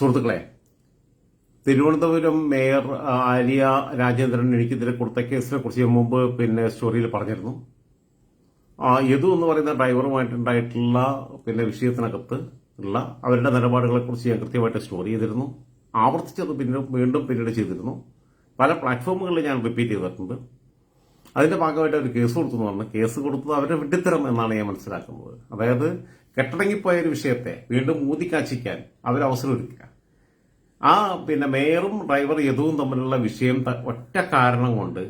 സുഹൃത്തുക്കളെ തിരുവനന്തപുരം മേയർ ആര്യ രാജേന്ദ്രൻ എനിക്കെതിരെ കൊടുത്ത കേസിനെ കുറിച്ച് മുമ്പ് പിന്നെ സ്റ്റോറിയിൽ പറഞ്ഞിരുന്നു. യദു എന്ന് പറയുന്ന ഡ്രൈവറുമായിട്ടുണ്ടായിട്ടുള്ള പിന്നെ വിഷയത്തിനകത്ത് ഉള്ള അവരുടെ നിലപാടുകളെ കുറിച്ച് ഞാൻ കൃത്യമായിട്ട് സ്റ്റോറി ചെയ്തിരുന്നു. ആവർത്തിച്ചത് പിന്നെ വീണ്ടും പിന്നീട് ചെയ്തിരുന്നു. പല പ്ലാറ്റ്ഫോമുകളിൽ ഞാൻ റിപ്പീറ്റ് ചെയ്തിട്ടുണ്ട്. അതിന്റെ ഭാഗമായിട്ട് ഒരു കേസ് കൊടുത്തു എന്ന് പറഞ്ഞു കേസ് കൊടുത്തത് അവരുടെ വിഡിത്തരം എന്നാണ് ഞാൻ മനസ്സിലാക്കുന്നത്. അതായത് കെട്ടടങ്ങിപ്പോയ ഒരു വിഷയത്തെ വീണ്ടും ഊതിക്കാച്ചിക്കാൻ അവരവസരം ഒരുക്കുക. ആ പിന്നെ മേയറും ഡ്രൈവർ യദുവും തമ്മിലുള്ള വിഷയം ഒറ്റ കാരണം കൊണ്ട്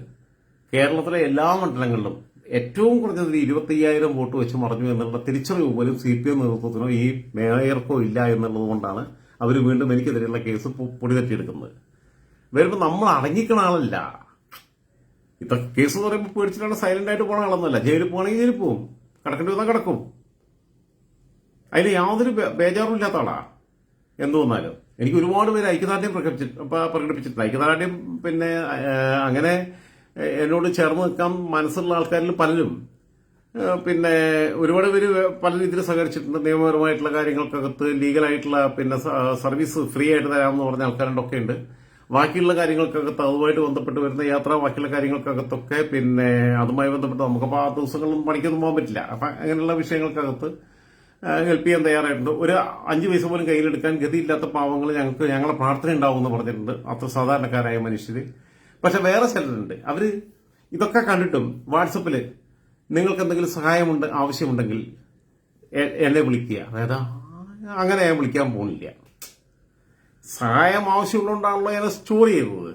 കേരളത്തിലെ എല്ലാ മണ്ഡലങ്ങളിലും ഏറ്റവും കുറഞ്ഞത് ഇരുപത്തയ്യായിരം വോട്ട് വെച്ച് മറഞ്ഞു എന്നുള്ള തിരിച്ചറിവ് പോലും സി പി എം നേതൃത്വത്തിനോ ഈ മേയർക്കോ ഇല്ല എന്നുള്ളത് കൊണ്ടാണ് അവർ വീണ്ടും എനിക്കെതിരെയുള്ള കേസ് പൊടിതെറ്റിയെടുക്കുന്നത്. വരുമ്പോൾ നമ്മൾ അടങ്ങിക്കണ ആളല്ല. ഇത്ര കേസ് എന്ന് പറയുമ്പോൾ പേടിച്ചിട്ടാണ് സൈലന്റ് ആയിട്ട് പോണ ആളൊന്നുമല്ല. ജയിലിൽ പോകണമെങ്കിൽ ജയിലിൽ പോവും. കിടക്കേണ്ടി വന്നാൽ കിടക്കും. അതിൽ യാതൊരു ബേജാറും ഇല്ലാത്ത ആളാ. എന്ത് വന്നാലും എനിക്ക് ഒരുപാട് പേര് ഐക്യദാർഢ്യം പ്രകടിപ്പിച്ചിട്ട് പ- പ്രകടിപ്പിച്ചിട്ടുണ്ട്. ഐക്യദാർഢ്യം പിന്നെ അങ്ങനെ എന്നോട് ചേർന്ന് നിൽക്കാൻ മനസ്സുള്ള ആൾക്കാരിൽ പലരും പിന്നെ ഒരുപാട് പേര് പല രീതിയിൽ സഹകരിച്ചിട്ടുണ്ട്. നിയമപരമായിട്ടുള്ള കാര്യങ്ങൾക്കകത്ത് ലീഗലായിട്ടുള്ള പിന്നെ സർവീസ് ഫ്രീ ആയിട്ട് തരാമെന്ന് പറഞ്ഞ ആൾക്കാരുണ്ടൊക്കെ ഉണ്ട്. ബാക്കിയുള്ള കാര്യങ്ങൾക്കകത്ത് അതുമായിട്ട് ബന്ധപ്പെട്ട് വരുന്ന യാത്ര ബാക്കിയുള്ള കാര്യങ്ങൾക്കകത്തൊക്കെ പിന്നെ അതുമായി ബന്ധപ്പെട്ട് നമുക്കപ്പോൾ ആ ദിവസങ്ങളൊന്നും പണിക്കൊന്നും പോകാൻ പറ്റില്ല. അപ്പം അങ്ങനെയുള്ള വിഷയങ്ങൾക്കകത്ത് ഹെൽപ്പ് ചെയ്യാൻ തയ്യാറായിട്ടുണ്ട്. ഒരു അഞ്ച് പൈസ പോലും കയ്യിലെടുക്കാൻ ഗതിയില്ലാത്ത പാവങ്ങൾ ഞങ്ങൾക്ക് ഞങ്ങളെ പ്രാർത്ഥന ഉണ്ടാവും എന്ന് പറഞ്ഞിട്ടുണ്ട്. അത്ര സാധാരണക്കാരായ മനുഷ്യര്. പക്ഷെ വേറെ ചിലരുണ്ട്. അവർ ഇതൊക്കെ കണ്ടിട്ടും വാട്സപ്പിൽ നിങ്ങൾക്ക് എന്തെങ്കിലും സഹായമുണ്ട് ആവശ്യമുണ്ടെങ്കിൽ എന്നെ വിളിക്കുക. അതായത് അങ്ങനെ ഞാൻ വിളിക്കാൻ പോകുന്നില്ല സഹായം ആവശ്യമുള്ളതുകൊണ്ടാണല്ലോ ഞാൻ സ്റ്റോറി ചെയ്തത്.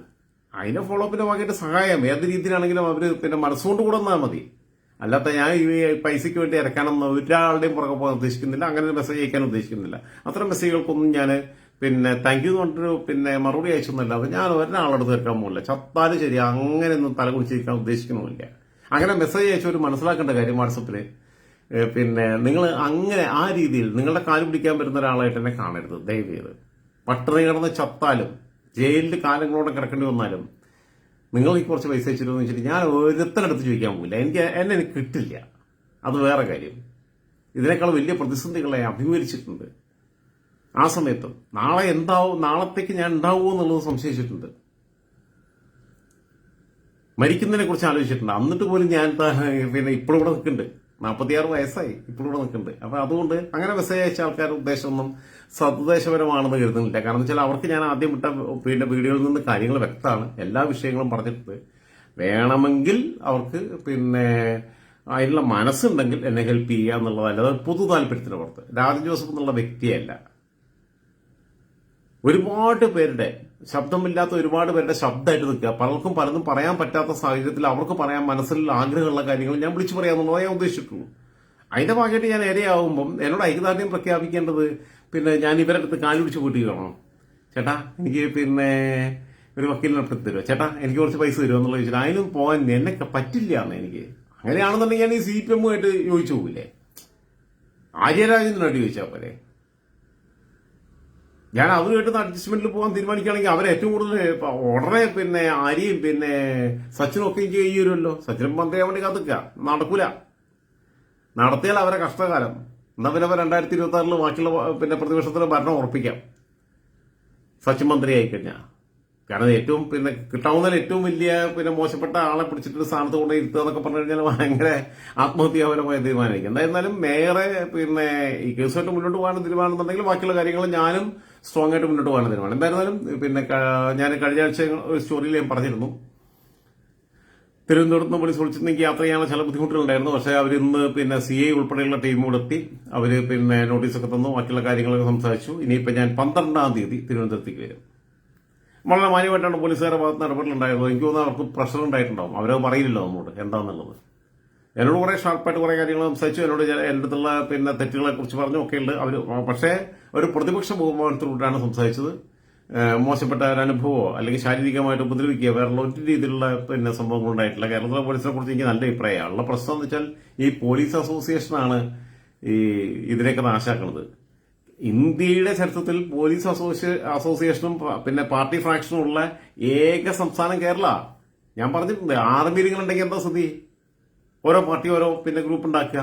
അതിനെ ഫോളോ അപ്പിന്റെ വാങ്ങിയിട്ട് സഹായം. ഏത് രീതിയിലാണെങ്കിലും അവർ പിന്നെ മനസ്സുകൊണ്ട് കൂടെ വന്നാൽ മതി. അല്ലാത്ത ഞാൻ ഈ പൈസയ്ക്ക് വേണ്ടി ഇറക്കാനൊന്നും ഒരാളുടെയും പുറകെ പോകാൻ ഉദ്ദേശിക്കുന്നില്ല. അങ്ങനെ ഒരു മെസ്സേജ് അയക്കാൻ ഉദ്ദേശിക്കുന്നില്ല. അത്തരം മെസ്സേജുകൾക്കൊന്നും ഞാൻ പിന്നെ താങ്ക് യു എന്ന് പിന്നെ മറുപടി അയച്ചൊന്നുമല്ലാതെ ഞാൻ ഒരാളെടുത്ത് തീർക്കാൻ പോകില്ല ചത്താലും ശരി അങ്ങനെ ഒന്നും തല കുടിച്ചിരിക്കാൻ ഉദ്ദേശിക്കുന്നുമില്ല. അങ്ങനെ മെസ്സേജ് അയച്ചവർ മനസ്സിലാക്കേണ്ട കാര്യം വാട്സപ്പിൽ പിന്നെ നിങ്ങൾ അങ്ങനെ ആ രീതിയിൽ നിങ്ങളുടെ കാൽ പിടിക്കാൻ വരുന്ന ഒരാളായിട്ട് തന്നെ കാണരുത്. ദയവ് ചെയ്ത്. പട്ടിണി കിടന്ന് ചത്താലും ജയിലിൽ കാലങ്ങളോടെ കിടക്കേണ്ടി വന്നാലും നിങ്ങൾ ഈ കുറച്ച് പൈസ വെച്ചിരുന്നു വെച്ചിട്ട് ഞാൻ ഒരുത്തരടുത്ത് ചോദിക്കാൻ പോകില്ല എനിക്ക് എന്നെ എനിക്ക് കിട്ടില്ല. അത് വേറെ കാര്യം. ഇതിനേക്കാൾ വലിയ പ്രതിസന്ധികളെ അഭിമുഖീകരിച്ചിട്ടുണ്ട്. ആ സമയത്ത് നാളെ എന്താവും നാളത്തേക്ക് ഞാൻ ഉണ്ടാവുമോ എന്നുള്ളത് സംശയിച്ചിട്ടുണ്ട്. മരിക്കുന്നതിനെ കുറിച്ച് ആലോചിച്ചിട്ടുണ്ട്. എന്നിട്ട് പോലും ഞാൻ പിന്നെ ഇപ്പോഴും ഇവിടെ നിൽക്കുന്നുണ്ട്. നാൽപ്പത്തിയാറ് വയസ്സായി ഇപ്പോഴും ഇവിടെ നിൽക്കുന്നുണ്ട്. അപ്പൊ അതുകൊണ്ട് അങ്ങനെ മെസ്സേജ് അയച്ച ആൾക്കാരുടെ ഉദ്ദേശമൊന്നും സതുദ്ദേശപരമാണെന്ന് കരുതുന്നില്ല. കാരണം വെച്ചാൽ അവർക്ക് ഞാൻ ആദ്യം വിട്ട പിന്നെ വീഡിയോയിൽ നിന്ന് കാര്യങ്ങൾ വ്യക്തമാണ്. എല്ലാ വിഷയങ്ങളും പറഞ്ഞിട്ടുണ്ട്. വേണമെങ്കിൽ അവർക്ക് പിന്നെ അതിനുള്ള മനസ്സുണ്ടെങ്കിൽ എന്നെ ഹെൽപ്പ് ചെയ്യുക എന്നുള്ളതല്ല. അത് പൊതു താല്പര്യത്തിന് പുറത്ത് രാജൻ ജോസഫ് എന്നുള്ള വ്യക്തിയല്ല. ഒരുപാട് പേരുടെ ശബ്ദമില്ലാത്ത ഒരുപാട് പേരുടെ ശബ്ദമായിട്ട് നിൽക്കുക. പലർക്കും പലതും പറയാൻ പറ്റാത്ത സാഹചര്യത്തിൽ അവർക്ക് പറയാൻ മനസ്സിലുള്ള ആഗ്രഹമുള്ള കാര്യങ്ങൾ ഞാൻ വിളിച്ചു പറയാമെന്നുള്ളത് ഞാൻ ഉദ്ദേശിച്ചിട്ടുള്ളൂ. അതിന്റെ ഭാഗമായിട്ട് ഞാൻ ഇരയാവുമ്പം എന്നോട് ഐക്യദാർഢ്യം പ്രഖ്യാപിക്കേണ്ടത് പിന്നെ ഞാൻ ഇവരുടെ അടുത്ത് കാലി പിടിച്ച് കൂട്ടി ചേട്ടാ എനിക്ക് പിന്നെ ഒരു വക്കീലിനെ തരുമോ? ചേട്ടാ എനിക്ക് കുറച്ച് പൈസ തരുമോ എന്നുള്ള ചോദിച്ചാൽ അതിനും പോകാൻ എന്നെ പറ്റില്ല എന്ന് എനിക്ക്. അങ്ങനെയാണെന്നുണ്ടെങ്കിൽ ഞാൻ ഈ സി പി എമ്മുമായിട്ട് യോജിച്ചു പോകില്ലേ? ആര്യരാജേന്ദ്രനായിട്ട് ചോദിച്ചാൽ പോലെ ഞാൻ അവരുമായിട്ട് അഡ്ജസ്റ്റ്മെന്റിൽ പോകാൻ തീരുമാനിക്കുകയാണെങ്കിൽ അവരെ ഏറ്റവും കൂടുതൽ ഉടനെ പിന്നെ ആര്യയും പിന്നെ സച്ചിനും ഒക്കെ ചെയ്യുമല്ലോ സച്ചിനും പന്തയാൻ വേണ്ടി കാത്തുക്ക നടക്കൂല. നടത്തിയാൽ അവരെ കഷ്ടകാലം. എന്നാ പിന്നെ അവർ രണ്ടായിരത്തി ഇരുപത്തി ആറിൽ ബാക്കിയുള്ള പിന്നെ പ്രതിപക്ഷത്തിന് ഭരണം ഉറപ്പിക്കാം. സച്ചിൻ മന്ത്രി കഴിഞ്ഞാൽ കാരണം ഏറ്റവും പിന്നെ കിട്ടാവുന്നതിൽ ഏറ്റവും വലിയ പിന്നെ മോശപ്പെട്ട ആളെ പിടിച്ചിട്ട് സ്ഥാനത്ത് കൊണ്ട് ഇരുത്തുക എന്നൊക്കെ പറഞ്ഞു കഴിഞ്ഞാൽ ഭയങ്കര ആത്മഹത്യാപരമായ തീരുമാനമായിരിക്കും. എന്തായിരുന്നാലും മേയറെ പിന്നെ ഈ കേസുമായിട്ട് മുന്നോട്ട് പോകാൻ തീരുമാനമുണ്ടെങ്കിൽ ബാക്കിയുള്ള കാര്യങ്ങൾ ഞാനും സ്ട്രോങ് ആയിട്ട് മുന്നോട്ട് പോകാൻ എന്തായിരുന്നാലും പിന്നെ ഞാൻ കഴിഞ്ഞ ആഴ്ച ഒരു സ്റ്റോറിയിൽ ഞാൻ പറഞ്ഞിരുന്നു. തിരുവനന്തപുരത്ത് നിന്ന് പോലീസ് വിളിച്ചിരുന്നെങ്കിൽ യാത്ര ചെയ്യാനുള്ള ചില ബുദ്ധിമുട്ടുകളുണ്ടായിരുന്നു. പക്ഷേ അവരിന്ന് പിന്നെ സി ഐ ഉൾപ്പെടെയുള്ള ടീം കൂടെ എത്തി. അവർ പിന്നെ നോട്ടീസൊക്കെ തന്നു. ബാക്കിയുള്ള കാര്യങ്ങളൊക്കെ സംസാരിച്ചു. ഇനിയിപ്പോൾ ഞാൻ പന്ത്രണ്ടാം തീയതി തിരുവനന്തപുരത്തേക്ക് വരും. വളരെ മാന്യമായിട്ടാണ് പോലീസുകാരുടെ ഭാഗത്ത് നടപടികളുണ്ടായത് എനിക്ക് തോന്നുന്നു അവർക്ക് പ്രഷർ ഉണ്ടായിട്ടുണ്ടാവും. അവരത് പറയില്ലല്ലോ നമ്മോട് എന്താണെന്നുള്ളത് എന്നോട് കുറെ ഷാർപ്പായിട്ട് കുറെ കാര്യങ്ങൾ സംസാരിച്ചു. എന്നോട് എന്റെ അടുത്തുള്ള പിന്നെ തെറ്റുകളെ കുറിച്ച് പറഞ്ഞു ഒക്കെ ഉണ്ട് അവർ പക്ഷേ ഒരു പ്രതിപക്ഷ ബഹുമാനത്തിലൂടെയാണ് സംസാരിച്ചത്. മോശപ്പെട്ട ഒരു അനുഭവമോ അല്ലെങ്കിൽ ശാരീരികമായിട്ട് ഉപദ്രവിക്കുക വേറെ ഒരു രീതിയിലുള്ള പിന്നെ സംഭവങ്ങൾ ഉണ്ടായിട്ടില്ല. കേരളത്തിലെ പോലീസിനെ കുറിച്ച് എനിക്ക് നല്ല അഭിപ്രായമാണ് ഉള്ള പ്രശ്നം എന്ന് വെച്ചാൽ ഈ പോലീസ് അസോസിയേഷനാണ് ഈ ഇതിനെയൊക്കെ നാശാക്കുന്നത് ഇന്ത്യയുടെ ചരിത്രത്തിൽ പോലീസ് അസോസിയേ അസോസിയേഷനും പിന്നെ പാർട്ടി ഫ്രാക്ഷനും ഉള്ള ഏക സംസ്ഥാനം കേരള. ഞാൻ പറഞ്ഞിട്ടുണ്ട്. മീറ്റിംഗ് ഉണ്ടെങ്കിൽ എന്താ സ്ഥിതി? ഓരോ പാർട്ടി ഓരോ പിന്നെ ഗ്രൂപ്പ് ഉണ്ടാക്കുക.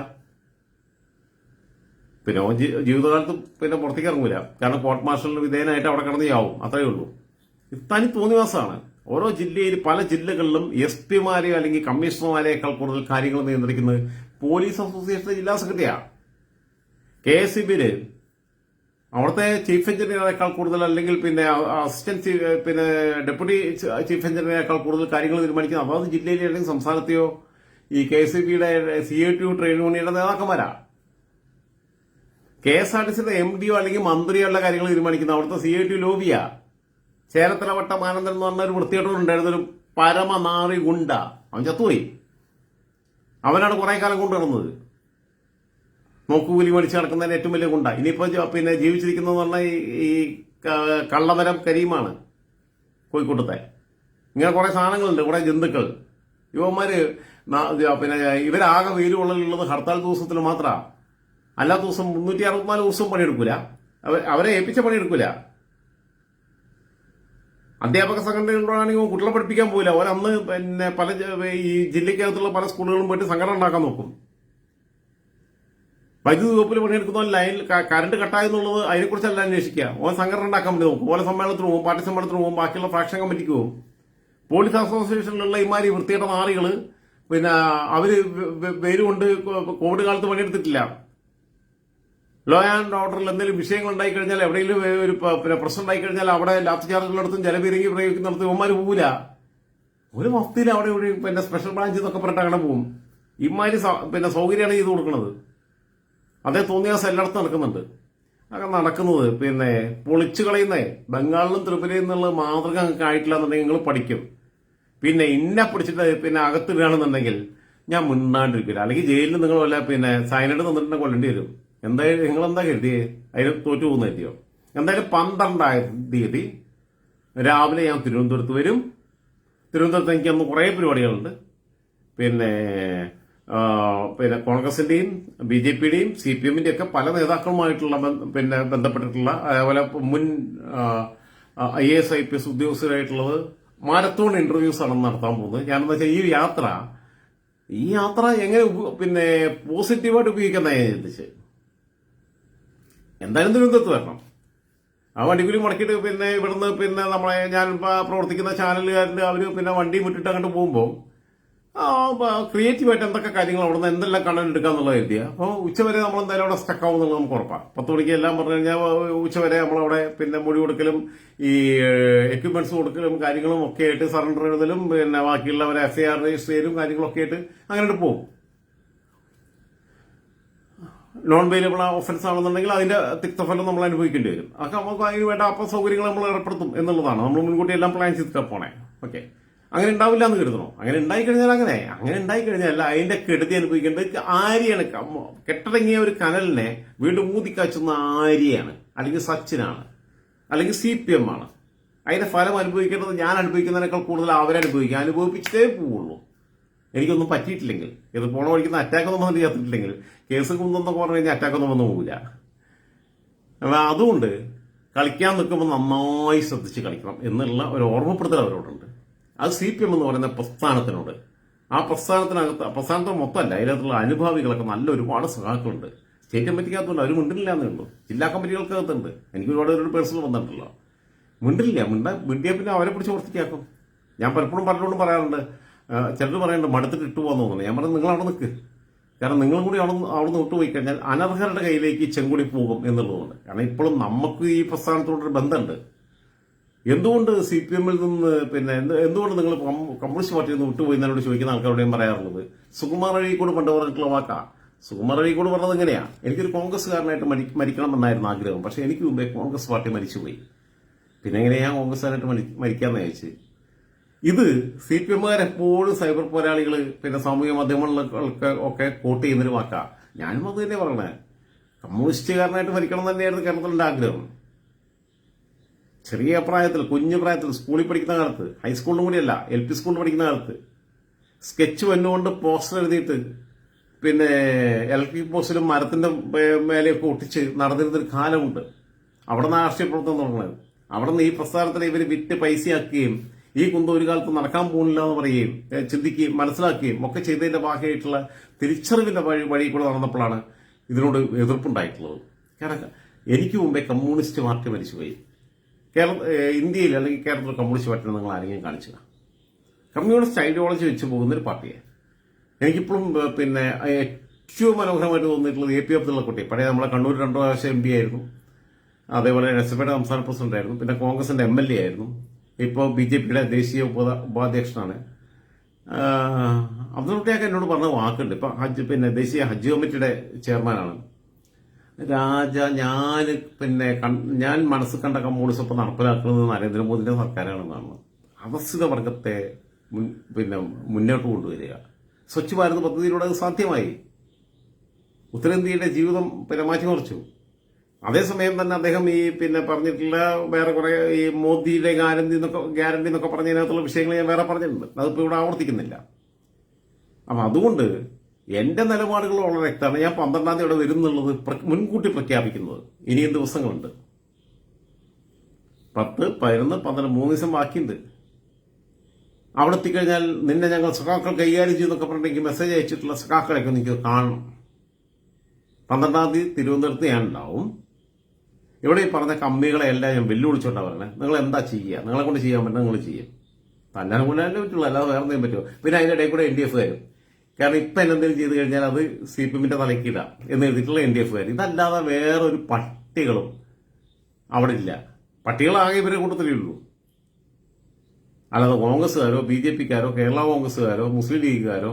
പിന്നെ ഓൻ ജീവിതകാലത്ത് പിന്നെ പുറത്തേക്ക് ഇറങ്ങൂല. കാരണം കോർട്ട് മാർഷലിന് വിധേയനായിട്ട് അവിടെ കിടന്ന് ചാവും. അത്രയേ ഉള്ളൂ. തനി തോന്നിവാസമാണ്. ഓരോ ജില്ലയിൽ പല ജില്ലകളിലും എസ് പിമാരെയോ അല്ലെങ്കിൽ കമ്മീഷണർമാരെയേക്കാൾ കൂടുതൽ കാര്യങ്ങൾ നിയന്ത്രിക്കുന്നത് പോലീസ് അസോസിയേഷന്റെ ജില്ലാ സെക്രട്ടറിയാണ് കെ എസ് സി ബിയിൽ അവിടുത്തെ ചീഫ് എഞ്ചിനീയറേക്കാൾ കൂടുതൽ അല്ലെങ്കിൽ പിന്നെ അസിസ്റ്റന്റ് പിന്നെ ഡെപ്യൂട്ടി ചീഫ് എഞ്ചിനീയറേക്കാൾ കൂടുതൽ കാര്യങ്ങൾ തീരുമാനിക്കുന്നത്. അതാത് ജില്ലയിലെ അല്ലെങ്കിൽ സംസ്ഥാനത്തെയോ ഈ കെ സി ബിയുടെ സി എ ടി ട്രേഡ് യൂണിയന്റെ നേതാക്കന്മാരാണ് കെ എസ് ആർ ടി സിയുടെ എം ഡിയോ അല്ലെങ്കിൽ മന്ത്രിയോ ഉള്ള കാര്യങ്ങൾ തീരുമാനിക്കുന്നത് അവിടുത്തെ സി ഐ ടി ലോബിയാ. ചേരത്തലവട്ട മാനന്ദൻ എന്ന് പറഞ്ഞ ഒരു വൃത്തികെട്ടവരുണ്ടായിരുന്ന പരമനാറി ഗുണ്ട. അവൻ ചത്തുപോയി. അവനാണ് കുറെ കാലം കൊണ്ടു നടന്നത്. നോക്കുകൂലി മേടിച്ച് നടക്കുന്നതിന് ഏറ്റവും വലിയ ഗുണ്ട. ഇനിയിപ്പോ പിന്നെ ജീവിച്ചിരിക്കുന്നതെന്ന് പറഞ്ഞാൽ ഈ- കള്ളമരം കരീമാണ് കോഴിക്കോട്ടത്തെ. ഇങ്ങനെ കുറെ സാധനങ്ങളുണ്ട് കുറെ ജന്തുക്കൾ. യുവന്മാര് പിന്നെ ഇവരാകെ വെയിൽ കൊള്ളലുള്ളത് ഹർത്താൽ ദിവസത്തിൽ മാത്രമാണ് അല്ലാത്ത ദിവസം മുന്നൂറ്റി അറുപത്തിനാല് ദിവസവും പണിയെടുക്കൂല. അവ- അവരെ ഏൽപ്പിച്ച പണിയെടുക്കൂല. അധ്യാപക സംഘടനകളാണെങ്കിൽ കുട്ടികളെ പഠിപ്പിക്കാൻ പോകില്ല അവരന്ന് പിന്നെ പല ഈ ജില്ലയ്ക്കകത്തുള്ള പല സ്കൂളുകളും പോയിട്ട് സംഘടന ഉണ്ടാക്കാൻ നോക്കും. വൈദ്യുതി വകുപ്പിൽ പണിയെടുക്കുന്ന ലൈൻ കറണ്ട് കട്ടായെന്നുള്ളത് അതിനെക്കുറിച്ചല്ല അന്വേഷിക്കുക. ഓൻ സംഘടന ഉണ്ടാക്കാൻ വേണ്ടി നോക്കും. ഓരോ സമ്മേളനത്തിന് പോകും പാർട്ടി സമ്മേളനത്തിന് പോകും ബാക്കിയുള്ള ഫ്രാക്ഷൻ കമ്മിറ്റിക്ക് പോകും. പോലീസ് അസോസിയേഷനിലുള്ള ഇമാരി വൃത്തിയുടെ നാറികൾ പിന്നെ അവർ പേര് കൊണ്ട് കോവിഡ് കാലത്ത് പണിയെടുത്തിട്ടില്ല. ലോ ആൻഡ് ഓർഡറിൽ എന്തെങ്കിലും വിഷയങ്ങൾ ഉണ്ടായി കഴിഞ്ഞാൽ എവിടെയെങ്കിലും ഒരു പിന്നെ പ്രശ്നം ഉണ്ടായി കഴിഞ്ഞാൽ അവിടെ ലാത്തി ചാർജുള്ളിടത്തും ജലപീരങ്കി പ്രയോഗിക്കുന്നിടത്തും ഇവന്മാർ പോവില്ല ഒരു മഫ്തിയിൽ അവിടെ ഇവിടെ പിന്നെ സ്പെഷ്യൽ ബ്രാഞ്ച് എന്നൊക്കെ പറഞ്ഞിട്ട് അങ്ങനെ പോകും ഇമാതിരി പിന്നെ സൗകര്യമാണ് ചെയ്ത് കൊടുക്കുന്നത് അതേ തോന്നിയ എല്ലായിടത്തും നടക്കുന്നുണ്ട്. അങ്ങനെ നടക്കുന്നത് പിന്നെ പൊളിച്ചു കളയുന്നേ. ബംഗാളിലും ത്രിപുരയിൽ നിന്നുള്ള മാതൃക ആയിട്ടില്ല എന്നുണ്ടെങ്കിൽ നിങ്ങൾ പഠിക്കും. പിന്നെ ഇന്നെ പിടിച്ചിട്ട് പിന്നെ അകത്തിടുകയാണെന്നുണ്ടെങ്കിൽ ഞാൻ മുന്നാണ്ടിരിക്കില്ല അല്ലെങ്കിൽ ജയിലിൽ നിങ്ങൾ വല്ല പിന്നെ സൈനഡ് തന്നിട്ടുണ്ടെങ്കിൽ കൊല്ലേണ്ടി വരും. എന്തായാലും നിങ്ങൾ എന്താ കരുതിയേ അതിന് തോറ്റു പോകുന്ന കരുതിയോ? എന്തായാലും പന്ത്രണ്ടായിരം തീയതി രാവിലെ ഞാൻ തിരുവനന്തപുരത്ത് വരും. തിരുവനന്തപുരത്ത് എനിക്ക് അന്ന് കുറേ പരിപാടികളുണ്ട്. പിന്നെ പിന്നെ കോൺഗ്രസിന്റെയും ബി ജെ പിയുടെയും സി പി എമ്മിന്റെയും ഒക്കെ പല നേതാക്കളുമായിട്ടുള്ള പിന്നെ ബന്ധപ്പെട്ടിട്ടുള്ള അതേപോലെ മുൻ I S I P S ഉദ്യോഗസ്ഥരായിട്ടുള്ളത് marathon interviews ആണ് നടത്താൻ പോകുന്നത്. ഞാനെന്താ വെച്ചാൽ ഈ യാത്ര ഈ യാത്ര എങ്ങനെ പിന്നെ പോസിറ്റീവായിട്ട് ഉപയോഗിക്കുന്ന ചിന്തിച്ച് എന്തായാലും തിരുവനന്തപുരത്ത് വരണം. ആ വണ്ടിക്കൂലി മുടക്കിയിട്ട് പിന്നെ ഇവിടുന്ന് പിന്നെ നമ്മളെ ഞാൻ പ്രവർത്തിക്കുന്ന ചാനലുകാരുടെ അവർ പിന്നെ വണ്ടി വിട്ടിട്ട് അങ്ങോട്ട് പോകുമ്പോൾ ക്രിയേറ്റീവായിട്ട് എന്തൊക്കെ കാര്യങ്ങൾ അവിടെ നിന്ന് എന്തെല്ലാം കണ്ടന്റ് എടുക്കാന്നുള്ള കരുതിയ അപ്പോൾ ഉച്ചവരെ നമ്മൾ എന്തായാലും അവിടെ സ്റ്റക്ക് ആവും എന്നുള്ളത് നമുക്ക് ഉറപ്പാണ്. പത്ത് മണിക്ക് എല്ലാം പറഞ്ഞു കഴിഞ്ഞാൽ ഉച്ചവരെ നമ്മളവിടെ പിന്നെ മൊഴി കൊടുക്കലും ഈ എക്യുപ്മെന്റ്സ് കൊടുക്കലും കാര്യങ്ങളും ഒക്കെ ആയിട്ട് സറണ്ടർ എഴുതലും പിന്നെ ബാക്കിയുള്ളവരെ എഫ് ഐ ആർ രജിസ്റ്റർ ചെയ്യലും കാര്യങ്ങളൊക്കെ ആയിട്ട് അങ്ങനെ പോകും. നോൺ വെയിലബിൾ ഒഫൻസ് ആണെന്നുണ്ടെങ്കിൽ അതിന്റെ തിക്തഫലം നമ്മൾ അനുഭവിക്കേണ്ടി വരും. അതൊക്കെ നമുക്ക് അതിന് വേണ്ട അപ്പ സൗകര്യങ്ങൾ നമ്മൾ ഏർപ്പെടുത്തും എന്നുള്ളതാണ്. നമ്മൾ മുൻകൂട്ടി എല്ലാം പ്ലാൻ ചെയ്തിട്ടാണ് പോണേ. ഓക്കെ അങ്ങനെ ഉണ്ടാവില്ല എന്ന് കരുതണോ? അങ്ങനെ ഉണ്ടായി കഴിഞ്ഞാൽ അങ്ങനെ. അങ്ങനെ ഉണ്ടായി കഴിഞ്ഞാൽ അല്ല അതിന്റെ കെടുതി അനുഭവിക്കേണ്ടത് ആര്യയാണ്. ക- കെട്ടടങ്ങിയ ഒരു കനലിനെ വീണ്ടും ഊതിക്കാച്ചുന്ന ആര്യയാണ്. അല്ലെങ്കിൽ സച്ചിനാണ്. അല്ലെങ്കിൽ സി പി എം ആണ്. അതിന്റെ ഫലം അനുഭവിക്കേണ്ടത് ഞാൻ അനുഭവിക്കുന്നതിനേക്കാൾ കൂടുതൽ അവരനുഭവിക്കുക അനുഭവിപ്പിച്ചിട്ടേ പോവുള്ളൂ. എനിക്കൊന്നും പറ്റിയിട്ടില്ലെങ്കിൽ. ഇത് പോണ വഴിക്കുന്ന അറ്റാക്ക് ഒന്നും വന്നിട്ട് ചേർത്തിട്ടില്ലെങ്കിൽ കേസ് കുന്നൊക്കെ പറഞ്ഞു കഴിഞ്ഞാൽ അറ്റാക്ക് ഒന്നും വന്നു പോകില്ല അപ്പൊ അതുകൊണ്ട് കളിക്കാൻ നിൽക്കുമ്പോൾ നന്നായി ശ്രദ്ധിച്ച് കളിക്കണം എന്നുള്ള ഒരു ഓർമ്മപ്പെടുത്തൽ അവരോടുണ്ട്. അത് സി പി എം എന്ന് പറയുന്ന പ്രസ്ഥാനത്തിനോട്. ആ പ്രസ്ഥാനത്തിനകത്ത് പ്രസ്ഥാനത്തിന് മൊത്തമല്ല. അതിനകത്തുള്ള അനുഭാവികളൊക്കെ നല്ല ഒരുപാട് സഹാക്കളുണ്ട് സ്റ്റേറ്റ് കമ്മിറ്റിക്കകത്തുണ്ട്. അവർ മിണ്ടില്ല എന്നേ ഉള്ളൂ. ജില്ലാ കമ്മിറ്റികൾക്കകത്തുണ്ട്. എനിക്ക് ഒരുപാട് ഒരുപാട് പേഴ്സണൽ വന്നിട്ടുണ്ടല്ലോ. മിണ്ടില്ല. മിണ്ട മിണ്ടിയ പിന്നെ അവരെ പിടിച്ച് ഓർത്തിക്കാക്കും ഞാൻ പലപ്പോഴും പലരോടും പറയാറുണ്ട്. ചിലർ പറയുന്നുണ്ട് മടുത്തിട്ട് ഇട്ടു പോകാൻ തോന്നുന്നു. ഞാൻ പറഞ്ഞു നിങ്ങൾ അവിടെ നിൽക്ക് കാരണം നിങ്ങളും കൂടി അവിടെ അവിടെ നിന്ന് വിട്ടുപോയി കഴിഞ്ഞാൽ അനർഹരുടെ കയ്യിലേക്ക് ചെങ്കുടി പോകും എന്നുള്ളതുകൊണ്ട്. കാരണം ഇപ്പോഴും നമുക്ക് ഈ പ്രസ്ഥാനത്തോടൊരു ബന്ധമുണ്ട്. എന്തുകൊണ്ട് സി പി എമ്മിൽ നിന്ന് പിന്നെ എന്ത് എന്തുകൊണ്ട് നിങ്ങൾ കമ്മ്യൂ- കമ്മ്യൂണിസ്റ്റ് പാർട്ടിയിൽ നിന്ന് വിട്ടുപോയി എന്നോട് ചോദിക്കുന്ന ആൾക്കാരോടെയും പറയാറുള്ളത്. സുകുമാർ അഴീക്കോട് പണ്ട് പറഞ്ഞിട്ടുള്ള വാക്കാ. സുകുമാർ അഴീക്കോട് പറഞ്ഞത് എങ്ങനെയാ എനിക്കൊരു കോൺഗ്രസ്സുകാരനായിട്ട് മരി മരിക്കണമെന്നായിരുന്നു ആഗ്രഹം. പക്ഷെ എനിക്ക് മുമ്പേ കോൺഗ്രസ് പാർട്ടി മരിച്ചുപോയി. പിന്നെ എങ്ങനെയാ കോൺഗ്രസ്സുകാരായിട്ട് മരി മരിക്കാന്ന് ചോദിച്ചു ഇത് സി പി എമ്മുകാർ എപ്പോഴും സൈബർ പോരാളികൾ പിന്നെ സാമൂഹ്യ മാധ്യമങ്ങളിലൊക്കെ ഒക്കെ കോട്ട് ചെയ്യുന്നൊരു വാക്കാ. ഞാനും അത് തന്നെ പറയണേ കമ്മ്യൂണിസ്റ്റുകാരനായിട്ട് മരിക്കണം തന്നെയായിരുന്നു കേരളത്തിലെ ആഗ്രഹം. ചെറിയ പ്രായത്തിൽ കുഞ്ഞു പ്രായത്തിൽ സ്കൂളിൽ പഠിക്കുന്ന കാലത്ത് ഹൈസ്കൂളിലും കൂടിയല്ല എൽ പി സ്കൂളിൽ പഠിക്കുന്ന കാലത്ത് സ്കെച്ച് വന്നുകൊണ്ട് പോസ്റ്റർ എഴുതിയിട്ട് പിന്നെ പി പോസ്റ്റിലും മരത്തിന്റെ മേലെയൊക്കെ ഒട്ടിച്ച് നടന്നിരുന്നൊരു കാലമുണ്ട്. അവിടെ നിന്ന് രാഷ്ട്രീയ പ്രവർത്തനം തുടങ്ങുന്നത്. അവിടെ നിന്ന് ഈ പ്രസ്ഥാനത്തിനെ ഇവർ വിറ്റ് പൈസയാക്കുകയും ഈ കുന്തം ഒരു കാലത്ത് നടക്കാൻ പോകുന്നില്ല എന്ന് പറയുകയും ചിന്തിക്കുകയും മനസ്സിലാക്കുകയും ഒക്കെ ചെയ്തതിന്റെ ഭാഗമായിട്ടുള്ള തിരിച്ചറിവിന്റെ വഴി വഴി കൂടെ നടന്നപ്പോഴാണ് ഇതിനോട് എതിർപ്പുണ്ടായിട്ടുള്ളത്. കാരണം എനിക്ക് മുമ്പേ കമ്മ്യൂണിസ്റ്റ് പാർട്ടി മരിച്ചുപോയി. കേരള ഇന്ത്യയിൽ അല്ലെങ്കിൽ കേരളത്തിൽ കമ്മ്യൂണിസ്റ്റ് പാർട്ടി നിങ്ങൾ ആരെങ്കിലും കാണിച്ചു കമ്മ്യൂണിസ്റ്റ് ഐഡിയോളജി വെച്ച് പോകുന്ന ഒരു പാർട്ടിയാണ് എനിക്കിപ്പോഴും പിന്നെ ഏറ്റവും മനോഹരമായിട്ട് തോന്നിയിട്ടുള്ളത് എ പി അബ്ദുള്ള കുട്ടി പഴയ നമ്മളെ കണ്ണൂർ രണ്ടു പ്രാവശ്യം എം പി ആയിരുന്നു. അതേപോലെ എസ് എഫയുടെ സംസ്ഥാന പ്രസിഡന്റ് ആയിരുന്നു. പിന്നെ കോൺഗ്രസിന്റെ എം എൽ എ ആയിരുന്നു. ഇപ്പോൾ ബി ജെ പിയുടെ ദേശീയ ഉപ ഉപാധ്യക്ഷനാണ്. അബ്ദുൾ കുട്ടിയൊക്കെ എന്നോട് പറഞ്ഞ വാക്കുണ്ട്. ഇപ്പൊ ഹജ്ജ് പിന്നെ ദേശീയ ഹജ്ജ് കമ്മിറ്റിയുടെ ചെയർമാനാണ്. രാജ ഞാൻ പിന്നെ ഞാൻ മനസ്സിൽ കണ്ട കമ്മ്യൂണിസം ഇപ്പൊ നടപ്പിലാക്കുന്നത് നരേന്ദ്രമോദിന്റെ സർക്കാരാണെന്നാണ്. അവസ്ഥിത വർഗത്തെ പിന്നെ മുന്നോട്ട് കൊണ്ടുവരിക. സ്വച്ഛ് ഭാരത് പദ്ധതിയിലൂടെ അത് സാധ്യമായി. ഉത്തരേന്ത്യയുടെ ജീവിതം പിന്നെ മാറ്റിമറിച്ചു അതേസമയം തന്നെ അദ്ദേഹം ഈ പിന്നെ പറഞ്ഞിട്ടുള്ള വേറെ കുറെ ഈ മോദിയുടെ ഗ്യാരണ്ടി എന്നൊക്കെ ഗ്യാരണ്ടി എന്നൊക്കെ പറഞ്ഞതിനകത്തുള്ള വിഷയങ്ങൾ ഞാൻ വേറെ പറഞ്ഞിട്ടുണ്ട്. അതിപ്പോ ഇവിടെ ആവർത്തിക്കുന്നില്ല. അപ്പൊ അതുകൊണ്ട് എന്റെ നിലപാടുകൾ വളരെ വ്യക്തമാണ് ഞാൻ പന്ത്രണ്ടാം തീയതി വരും എന്നുള്ളത് മുൻകൂട്ടി പ്രഖ്യാപിക്കുന്നത്. ഇനിയും ദിവസങ്ങളുണ്ട്. പത്ത് പതിനൊന്ന് പന്ത്രണ്ട് മൂന്ന് ദിവസം ബാക്കിയുണ്ട്. അവിടെ എത്തിക്കഴിഞ്ഞാൽ നിന്നെ ഞങ്ങൾ സഖാക്കൾ കൈകാര്യം ചെയ്യുന്നൊക്കെ പറഞ്ഞിട്ട് മെസ്സേജ് അയച്ചിട്ടുള്ള സഖാക്കളെയൊക്കെ എനിക്ക് കാണണം. പന്ത്രണ്ടാം തീയതി തിരുവനന്തപുരത്ത് ഞാൻ ഉണ്ടാവും ഇവിടെ ഈ പറഞ്ഞ കമ്മികളെ എല്ലാം ഞാൻ വെല്ലുവിളിച്ചോണ്ടാ പറഞ്ഞത് നിങ്ങൾ എന്താ ചെയ്യുക? നിങ്ങളെ കൊണ്ട് ചെയ്യാൻ പറ്റുന്ന നിങ്ങൾ ചെയ്യും. തന്നെ കൊണ്ടല്ലേ പറ്റുള്ളൂ അല്ലാതെ വേറെ എന്തെങ്കിലും പറ്റുമോ? പിന്നെ അതിന്റെ ഇടയിൽ കൂടെ എൻ ഡി എഫ് കാരും കാരണം ഇപ്പൊ എന്തെങ്കിലും ചെയ്തു കഴിഞ്ഞാൽ അത് സി പി എമ്മിന്റെ തലക്കിടാം എന്ന് എഴുതിയിട്ടുള്ള എൻ ഡി എഫ് കാർ ഇതല്ലാതെ വേറൊരു പട്ടികളും അവിടെ ഇല്ല. പട്ടികളാകെ ഇവരെ കൂട്ടത്തിലേ ഉള്ളൂ. അല്ലാതെ കോൺഗ്രസ്സുകാരോ ബി ജെ പിക്കാരോ കേരള കോൺഗ്രസ്സുകാരോ മുസ്ലിം ലീഗുകാരോ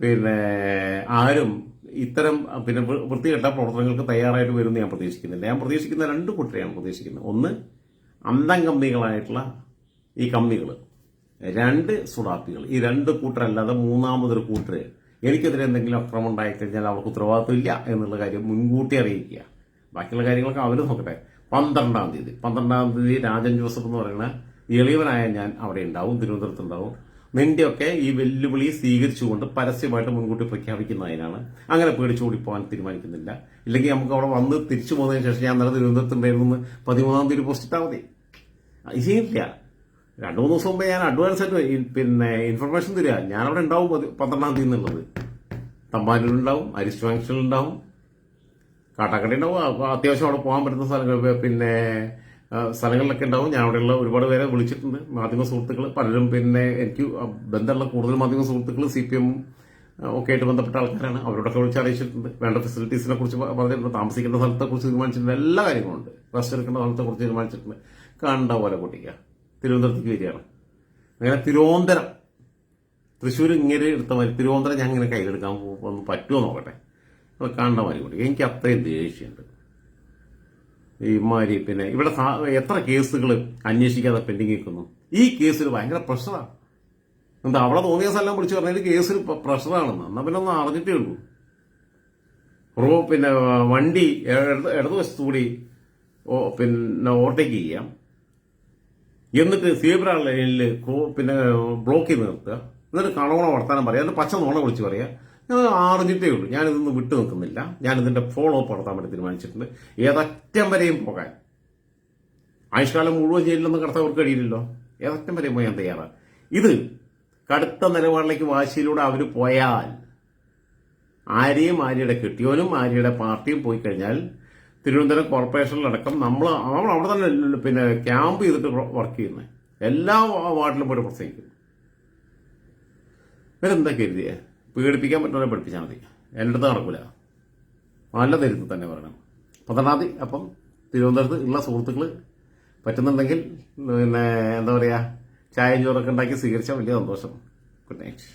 പിന്നെ ആരും ഇത്തരം പിന്നെ വൃത്തികെട്ട പ്രവർത്തനങ്ങൾക്ക് തയ്യാറായിട്ട് വരുമെന്ന് ഞാൻ പ്രതീക്ഷിക്കുന്നില്ല. ഞാൻ പ്രതീക്ഷിക്കുന്ന രണ്ട് കൂട്ടരെയാണ് പ്രതീക്ഷിക്കുന്നത്. ഒന്ന് അന്തം കമ്പനികളായിട്ടുള്ള ഈ കമ്മികൾ രണ്ട് സുഡാപ്പികൾ ഈ രണ്ട് കൂട്ടരല്ലാതെ മൂന്നാമതൊരു കൂട്ടര്. എനിക്കെതിരെ എന്തെങ്കിലും അക്രമം ഉണ്ടായിക്കഴിഞ്ഞാൽ അവർക്ക് ഉത്തരവാദിത്വം ഇല്ല എന്നുള്ള കാര്യം മുൻകൂട്ടി അറിയിക്കുക. ബാക്കിയുള്ള കാര്യങ്ങളൊക്കെ അവർ നോക്കട്ടെ. പന്ത്രണ്ടാം തീയതി. പന്ത്രണ്ടാം തീയതി രാജൻ ജോസഫ് എന്ന് പറയുന്ന എളിയവനായ ഞാൻ അവിടെ ഉണ്ടാവും തിരുവനന്തപുരത്ത് ഉണ്ടാവും. നിന്റെയൊക്കെ ഈ വെല്ലുവിളി സ്വീകരിച്ചുകൊണ്ട് പരസ്യമായിട്ട് മുൻകൂട്ടി പ്രഖ്യാപിക്കുന്നതിനാണ്. അങ്ങനെ പേടിച്ചോടി പോകാൻ തീരുമാനിക്കുന്നില്ല. ഇല്ലെങ്കിൽ നമുക്ക് അവിടെ വന്ന് തിരിച്ചു പോകുന്നതിന് ശേഷം ഞാൻ നല്ല തിരുവനന്തപുരത്തുണ്ടായിരുന്നു പതിമൂന്നാം തീയതി പോസ്റ്റ് ഇട്ടാൽ മതി ഇല്ല രണ്ടു മൂന്ന് ദിവസം മുമ്പേ ഞാൻ അഡ്വാൻസ് ആയിട്ട് പിന്നെ ഇൻഫർമേഷൻ തരിക. ഞാനവിടെ ഉണ്ടാവും പന്ത്രണ്ടാം തീയതി എന്നുള്ളത്. തമ്പാനൂരുണ്ടാവും അരിസ്റ്റ് ഫംഗ്ഷനിലുണ്ടാവും കാട്ടാക്കട ഉണ്ടാവും. അത്യാവശ്യം അവിടെ പോകാൻ പറ്റുന്ന സ്ഥലങ്ങൾ പിന്നെ സ്ഥലങ്ങളിലൊക്കെ ഉണ്ടാവും. ഞാൻ അവിടെയുള്ള ഒരുപാട് പേരെ വിളിച്ചിട്ടുണ്ട്. മാധ്യമ സുഹൃത്തുക്കൾ പലരും പിന്നെ എനിക്ക് ബന്ധമുള്ള കൂടുതൽ മാധ്യമ സുഹൃത്തുക്കൾ സി പി എം ഒക്കെ ആയിട്ട് ബന്ധപ്പെട്ട ആൾക്കാരാണ്. അവരോടൊക്കെ വിളിച്ച് അറിയിച്ചിട്ടുണ്ട്. വേണ്ട ഫെസിലിറ്റീസിനെ കുറിച്ച് പറഞ്ഞിട്ടുണ്ട്. താമസിക്കേണ്ട സ്ഥലത്തെ കുറിച്ച് തീരുമാനിച്ചിട്ടുണ്ട്. എല്ലാ കാര്യങ്ങളുണ്ട് റെസ്റ്റ് എടുക്കേണ്ട സ്ഥലത്തെ കുറിച്ച് തീരുമാനിച്ചിട്ടുണ്ട്. കാണണ്ട പോലെ പൊട്ടിക്കുക. തിരുവനന്തപുരത്തേക്ക് വരികയാണ്. അങ്ങനെ തിരുവനന്തപുരം. തൃശ്ശൂർ ഇങ്ങനെ എടുത്ത മാതിരി തിരുവനന്തപുരം ഞാൻ ഇങ്ങനെ കയ്യിലെടുക്കാൻ ഒന്ന് പറ്റുമോ നോക്കട്ടെ. അത് കാണേണ്ട മാതിരി കൂടി എനിക്ക് അത്രയും ദേഷ്യമുണ്ട്. ഈ മാതിരി പിന്നെ ഇവിടെ എത്ര കേസുകൾ അന്വേഷിക്കാതെ പെൻഡിങ് നിൽക്കുന്നു. ഈ കേസിൽ ഭയങ്കര പ്രഷറാണ് എന്താ അവിടെ തോന്നിയ സ്ഥലം വിളിച്ചു പറഞ്ഞാൽ കേസിൽ പ്രഷറാണെന്ന് എന്നാൽ പിന്നെ ഒന്ന് അറിഞ്ഞിട്ടേ ഉള്ളൂ. റോ പിന്നെ വണ്ടി ഇടത് ഇടതുവശത്തു കൂടി പിന്നെ ഓവർടേക്ക് ചെയ്യാം. എന്നിട്ട് സീബ്ര ലൈനിൽ പിന്നെ ബ്ലോക്ക് ചെയ്ത് നിർത്തുക. എന്നിട്ട് കണവണ വർത്താനം പറയാം. എന്നിട്ട് പച്ച നോണ വിളിച്ച് പറയുക ഞാൻ അറിഞ്ഞിട്ടേ ഉള്ളൂ. ഞാനിതൊന്നും വിട്ടു നിൽക്കുന്നില്ല. ഞാൻ ഇതിന്റെ ഫോളോ അപ്പ് നടത്താൻ വേണ്ടി തീരുമാനിച്ചിട്ടുണ്ട്. ഏതറ്റം വരെയും പോകാൻ. ആയുഷ്കാലം മുഴുവൻ ജയിലിലൊന്നും കടത്തവർക്ക് കഴിയില്ലല്ലോ. ഏതറ്റം വരെയും പോയാൻ തയ്യാറാണ് ഇത് കടുത്ത നിലപാടിലേക്ക് വാശിയിലൂടെ അവർ പോയാൽ ആരെയും ആര്യയുടെ കെട്ടിയോനും ആര്യയുടെ പാർട്ടിയും പോയി കഴിഞ്ഞാൽ തിരുവനന്തപുരം കോർപ്പറേഷനിലടക്കം നമ്മൾ നമ്മൾ അവിടെ തന്നെ പിന്നെ ക്യാമ്പ് ചെയ്തിട്ട് വർക്ക് ചെയ്യുന്നത് എല്ലാ വാർഡിലും പോയിട്ട് പ്രസംഗിക്കും. ഇവരെന്താ കരുതിയേ പീഡിപ്പിക്കാൻ പറ്റുന്നവരെ പഠിപ്പിച്ചാൽ മതി. എന്റെ അടുത്ത് നടക്കൂല. നല്ല തരുത്ത് തന്നെ പറയണം. തീയതി അപ്പം തിരുവനന്തപുരത്ത് ഉള്ള സുഹൃത്തുക്കൾ പറ്റുന്നുണ്ടെങ്കിൽ പിന്നെ എന്താ പറയുക ചായ ചോറൊക്കെ ഉണ്ടാക്കി സ്വീകരിച്ചാൽ വലിയ സന്തോഷം. Good night